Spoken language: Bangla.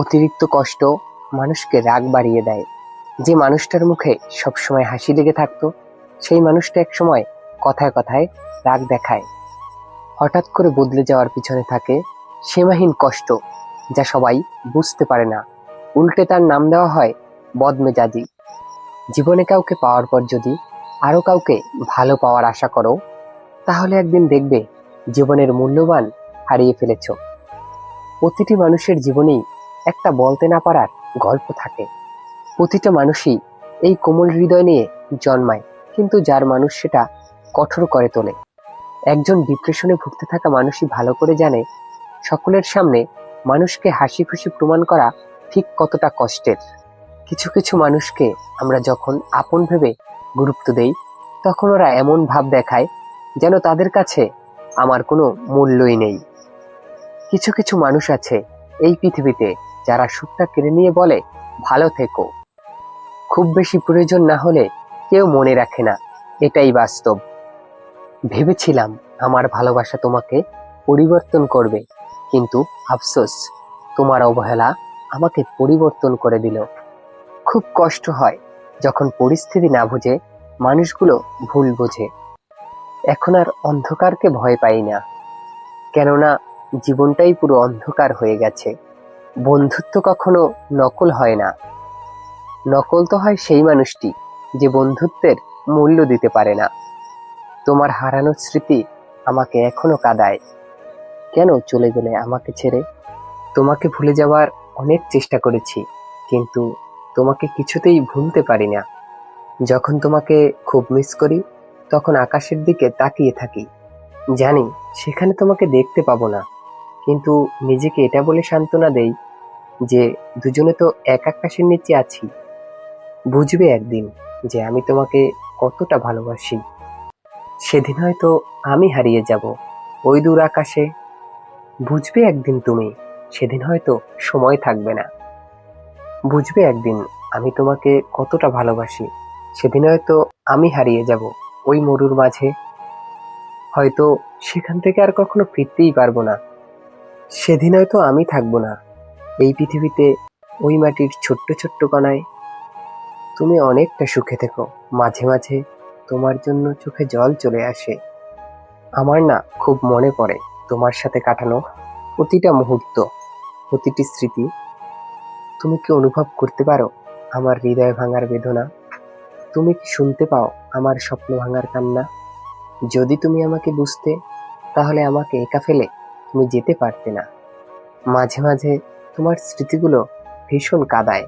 অতিরিক্ত কষ্ট মানুষকে রাগ বাড়িয়ে দেয়। যে মানুষটার মুখে সবসময় হাসি লেগে থাকতো, সেই মানুষটা একসময় কথায় কথায় রাগ দেখায়। হঠাৎ করে বদলে যাওয়ার পিছনে থাকে সীমাহীন কষ্ট, যা সবাই বুঝতে পারে না। উল্টে তার নাম দেওয়া হয় বদমেজাজি। জীবনে কাউকে পাওয়ার পর যদি আরও কাউকে ভালো পাওয়ার আশা করো, তাহলে একদিন দেখবে জীবনের মূল্যবান হারিয়ে ফেলেছ। প্রতিটি মানুষের জীবনেই একটা বলতে না পারার গল্প থাকে। প্রতিটা মানুষই এই কোমল হৃদয় নিয়ে জন্মায়, কিন্তু যার মানুষ সেটা কঠোর করে তোলে। একজন ডিপ্রেশনে ভুগতে থাকা মানুষই ভালো করে জানে, সকলের সামনে মানুষকে হাসি খুশি প্রমাণ করা ঠিক কতটা কষ্টের। কিছু কিছু মানুষকে আমরা যখন আপন ভেবে গুরুত্ব দেই, তখন ওরা এমন ভাব দেখায় যেন তাদের কাছে আমার কোনো মূল্যই নেই। কিছু কিছু মানুষ আছে এই পৃথিবীতে যারা সুখটা কেড়ে নিয়ে বলে, ভালো থেকো। খুব বেশি প্রয়োজন না হলে কেউ মনে রাখে না, এটাই বাস্তব। ভেবেছিলাম আমার ভালোবাসা তোমাকে পরিবর্তন করবে, কিন্তু আফসোস, তোমার অবহেলা আমাকে পরিবর্তন করে দিল। খুব কষ্ট হয় যখন পরিস্থিতি না বুঝে মানুষগুলো ভুল বোঝে। এখন আর অন্ধকারকে ভয় পাই না। কেননা জীবনটাই পুরো অন্ধকার হয়ে গেছে। বন্ধুত্ব কখনো নকল হয় না। নকল তো হয় সেই মানুষটি যে বন্ধুত্বের মূল্য দিতে পারে না। তোমার হারানোর স্মৃতি আমাকে এখনও কাদায়। কেন চলে গেলে আমাকে ছেড়ে? তোমাকে ভুলে যাওয়ার অনেক চেষ্টা করেছি, কিন্তু তোমাকে কিছুতেই ভুলতে পারি না। যখন তোমাকে খুব মিস করি, তখন আকাশের দিকে তাকিয়ে থাকি। জানি সেখানে তোমাকে দেখতে পাবো না। কিন্তু নিজেকে এটা বলে সান্ত্বনা দেই যে দুজনে তো এক আকাশের নিচে আছি। বুঝবে একদিন যে আমি তোমাকে কতটা ভালোবাসি। সেদিন হয়তো আমি হারিয়ে যাব ওই দূর আকাশে। বুঝবে একদিন তুমি, সেদিন হয়তো সময় থাকবে না। বুঝবে একদিন আমি তোমাকে কতটা ভালোবাসি, সেদিন হয়তো আমি হারিয়ে যাব ওই মরুর মাঝে। হয়তো সেখান থেকে আর কখনো ফিরতেই পারব না। সেদিন হয়তো আমি থাকব না। এই পৃথিবীতে ওই মাটির ছোট্ট ছোট্ট কণায় তুমি অনেকটা সুখে থেকো। মাঝে মাঝে তোমার জন্য চোখে জল চলে আসে। আমার না খুব মনে পড়ে তোমার সাথে কাটানো প্রতিটা মুহূর্ত, প্রতিটি স্মৃতি। তুমি কি অনুভব করতে পারো আমার হৃদয় ভাঙার বেদনা? তুমি কি শুনতে পাও আমার স্বপ্ন ভাঙার কান্না? যদি তুমি আমাকে বুঝতে, তাহলে আমাকে একা ফেলে তুমি যেতে পারতে না। মাঝে মাঝে তোমার স্মৃতিগুলো ভীষণ কাদায়।